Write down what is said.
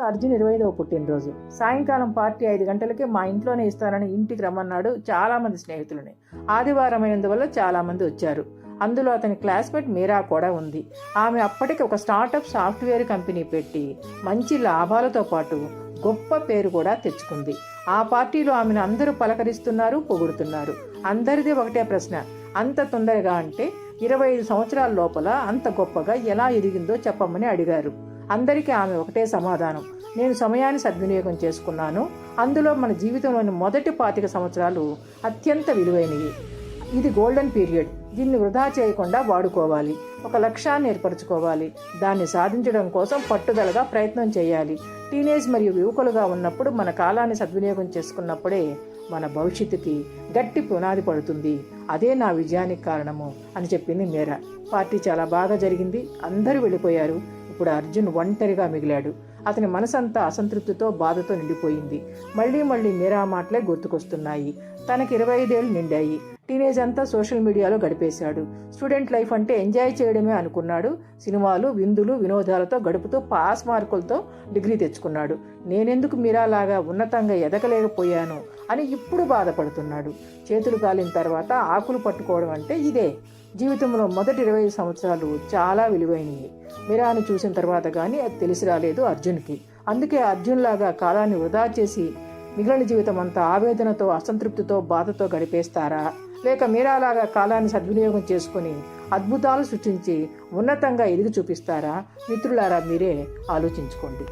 అర్జున్ ఇరవై ఐదవ పుట్టినరోజు. సాయంకాలం పార్టీ ఐదు గంటలకే మా ఇంట్లోనే ఇస్తానని ఇంటికి రమ్మన్నాడు చాలామంది స్నేహితులని. ఆదివారం అయినందువల్ల చాలామంది వచ్చారు. అందులో అతని క్లాస్మేట్ మీరా కూడా ఉంది. ఆమె అప్పటికి ఒక స్టార్టప్ సాఫ్ట్వేర్ కంపెనీ పెట్టి మంచి లాభాలతో పాటు గొప్ప పేరు కూడా తెచ్చుకుంది. ఆ పార్టీలో ఆమెను అందరూ పలకరిస్తున్నారు పొగుడుతున్నారు. అందరిది ఒకటే ప్రశ్న అంత తొందరగా అంటే ఇరవై ఐదు సంవత్సరాల లోపల అంత గొప్పగా ఎలా ఎదిగిందో చెప్పమని అడిగారు. అందరికీ ఆమె ఒకటే సమాధానం. నేను సమయాన్ని సద్వినియోగం చేసుకున్నాను. అందులో మన జీవితంలోని మొదటి పాతిక సంవత్సరాలు అత్యంత విలువైనవి. ఇది గోల్డెన్ పీరియడ్. దీన్ని వృధా చేయకుండా వాడుకోవాలి. ఒక లక్ష్యాన్ని ఏర్పరచుకోవాలి. దాన్ని సాధించడం కోసం పట్టుదలగా ప్రయత్నం చేయాలి. టీనేజ్ మరియు యువకులుగా ఉన్నప్పుడు మన కాలాన్ని సద్వినియోగం చేసుకున్నప్పుడే మన భవిష్యత్తుకి గట్టి పునాది పడుతుంది. అదే నా విజయానికి కారణము అని చెప్పింది మీరా. పార్టీ చాలా బాగా జరిగింది. అందరూ వెళ్ళిపోయారు. ఇప్పుడు అర్జున్ ఒంటరిగా మిగిలాడు. అతని మనసంతా అసంతృప్తితో బాధతో నిండిపోయింది. మళ్ళీ మళ్ళీ మీరా మాటలే గుర్తుకొస్తున్నాయి. తనకి ఇరవై ఐదేళ్ళు నిండాయి. టీనేజ్ అంతా సోషల్ మీడియాలో గడిపేశాడు. స్టూడెంట్ లైఫ్ అంటే ఎంజాయ్ చేయడమే అనుకున్నాడు. సినిమాలు విందులు వినోదాలతో గడుపుతూ పాస్ మార్కులతో డిగ్రీ తెచ్చుకున్నాడు. నేనెందుకు మీరాలాగా ఉన్నతంగా ఎదగలేకపోయాను అని ఇప్పుడు బాధపడుతున్నాడు. చేతులు కాలిన తర్వాత ఆకులు పట్టుకోవడం అంటే ఇదే. జీవితంలో మొదటి ఇరవై సంవత్సరాలు చాలా విలువైనవి. మీరాను చూసిన తర్వాత కానీ అది తెలిసి రాలేదు అర్జున్కి. అందుకే అర్జున్ లాగా కాలాన్ని వృధా చేసి మిగిలిన జీవితం అంతా ఆవేదనతో అసంతృప్తితో బాధతో గడిపేస్తారా? లేక మీరాలాగా కాలాన్ని సద్వినియోగం చేసుకొని అద్భుతాలు సృష్టించి ఉన్నతంగా ఎదిగి చూపిస్తారా? మిత్రులారా మీరే ఆలోచించుకోండి.